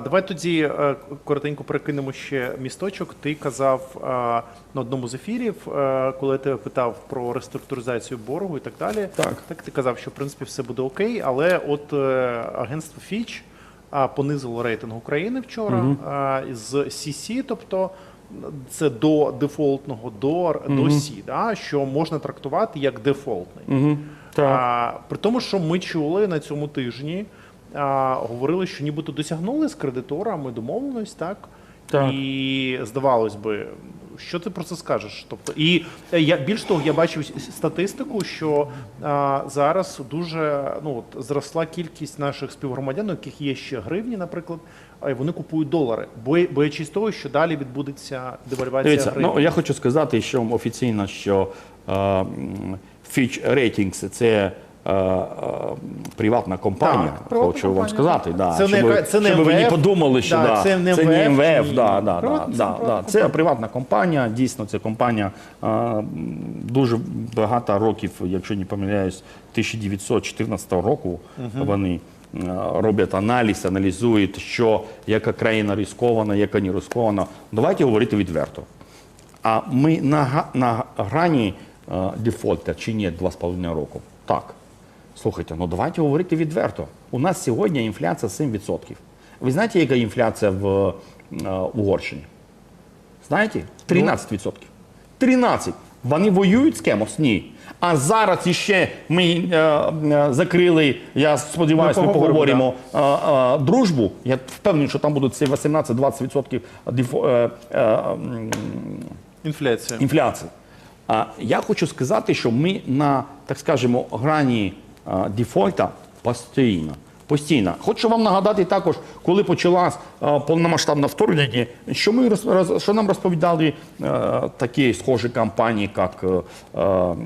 Давай тоді е, коротенько перекинемо ще місточок. Ти казав е, на одному з ефірів, е, коли я тебе питав про реструктуризацію боргу і так далі. Так. Так ти казав, що в принципі все буде окей, але от агентство Fitch понизило рейтинг України вчора а, з CC, тобто це до дефолтного до, до C, да, що можна трактувати як дефолтний. Угу. Так. А, при тому, що ми чули на цьому тижні, а, говорили, що нібито досягнули з кредиторами домовленість, так? Так. І здавалось би, що ти про це скажеш? Тобто, і е, я більш того, я бачив статистику, що а, зараз дуже ну от зросла кількість наших співгромадян, у яких є ще гривні, наприклад, а й вони купують долари, бо- боячись того, що далі відбудеться девальвація Дивіться, гривні. ну я хочу сказати, що офіційно, що е, Fitch Ratings – це приватна компанія. Так, хочу вам сказати. Да, Це не щоб, яка- це не щоб ви не подумали, що Да, да, це не це не МВФ, МВФ. ні. Да, да, да, це да, приватна. Це приватна компанія. Дійсно, це компанія е, дуже багато років, якщо не помиляюсь, 1914 року вони. е, Роблять аналіз, аналізують, що яка країна ризикована, яка не ризикована. Давайте говорити відверто. А ми на, на грані е, дефолта чи ні 2,5 року? Так. Слухайте, ну давайте говорити відверто. У нас сьогодні інфляція 7%. Ви знаєте, яка інфляція в е, Угорщині? Знаєте? 13%. 13%. Вони воюють з кимось? Ні. А зараз іще ми е, е, закрили, я сподіваюся, Ми ми поговоримо, поговоримо е, е, дружбу. Я впевнений, що там будуть ці 18-20% е, е, м, Інфляція. інфляції. А я хочу сказати, що ми на, так скажемо, грані дефольта постійно. Постійно. Хочу вам нагадати також, коли почалась а, повномасштабне вторгнення, що ми роз, що нам розповідали е, такі схожі компанії, як, е, е,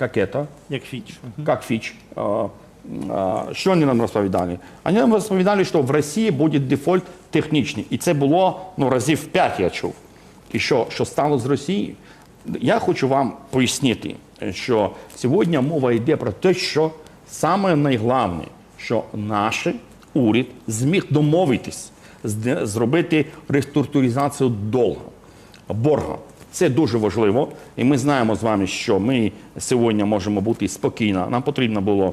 як это, Як Фіч. А, а, Що вони нам розповідали? Вони нам розповідали, що в Росії буде дефольт технічний. І це було ну, разів 5 я чув. І що, що стало з Росією? Я хочу вам пояснити, що сьогодні мова йде про те, що саме найголовне, що наш уряд зміг домовитись, зробити реструктуризацію долга борга. Це дуже важливо, і ми знаємо з вами, що ми сьогодні можемо бути спокійно. Нам потрібно було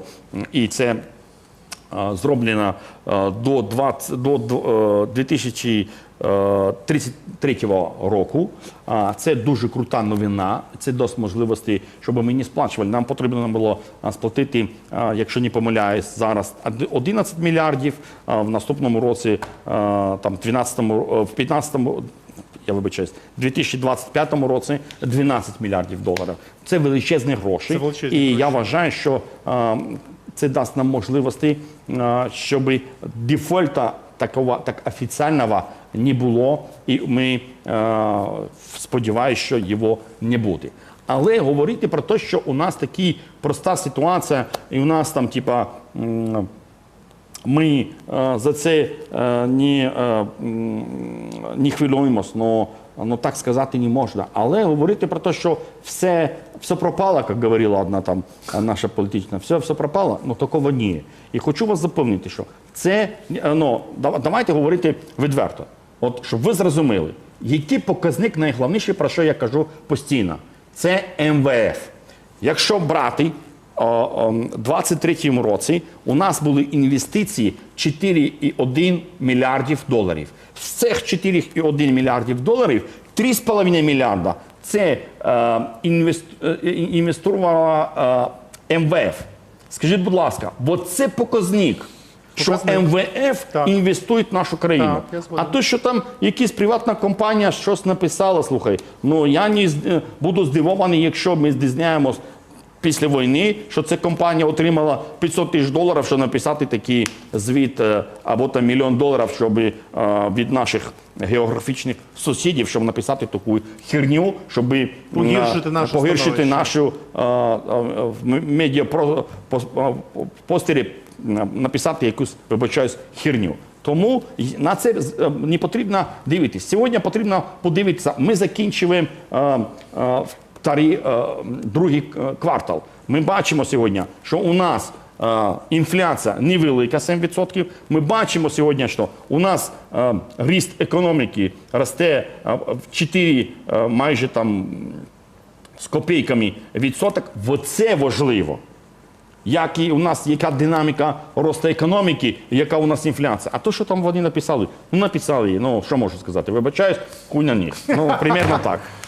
і це е, зроблено е, до 20, до д- е, 2033 року. Це дуже крута новина. Це дасть можливості, щоб ми не сплачували. Нам потрібно було сплатити, якщо не помиляюсь, зараз 11 мільярдів. а В наступному році, там 12-му, е, в 15-му я вибачаюсь, в 2025 році 12 мільярдів доларів. Це величезні гроші. Це величезні і гроші. я вважаю, що е, це дасть нам можливості, е, щоб дефольта такого так офіційного не було, і ми е, сподіваюся, що його не буде. Але говорити про те, що у нас така проста ситуація, і у нас там, типа. ми е, за це не, не хвилюємось, но, но так сказати не можна. Але говорити про те, що все, все пропало, як говорила одна там наша політична, все, все пропало, ну такого ні. І хочу вас запевнити, що це е, ну, давайте говорити відверто. От щоб ви зрозуміли, який показник найголовніший, про що я кажу постійно, це МВФ. Якщо брати о, 23-му році у нас були інвестиції 4,1 мільярдів доларів. З цих 4,1 мільярдів доларів 3,5 мільярда це е, е, інвестувала е, МВФ. Скажіть, будь ласка, бо це показник, що МВФ Так. інвестують в нашу країну. Так, а то, що там якась приватна компанія щось написала, слухай, ну я не е, буду здивований, якщо ми дізнаємось після війни, що ця компанія отримала 500 тисяч доларів, щоб написати такий звіт е, або там мільйон доларів, щоб е, від наших географічних сусідів, щоб написати таку херню, щоб Погіршити наше погіршити нашу е, медіа постері написати якусь, вибачаюсь, херню. Тому на це не потрібно дивитися. Сьогодні потрібно подивитися. Ми закінчуємо е, е, другий е, квартал. Ми бачимо сьогодні, що у нас е, інфляція невелика 7%. Ми бачимо сьогодні, що у нас ріст економіки росте в 4 е, майже там з копійками відсоток. Оце важливо. Як і у нас яка динаміка росту економіки, яка у нас інфляція. А то, що там вони написали, ну написали, ну що можу сказати, вибачаюсь, куня ні. Ну, примерно так.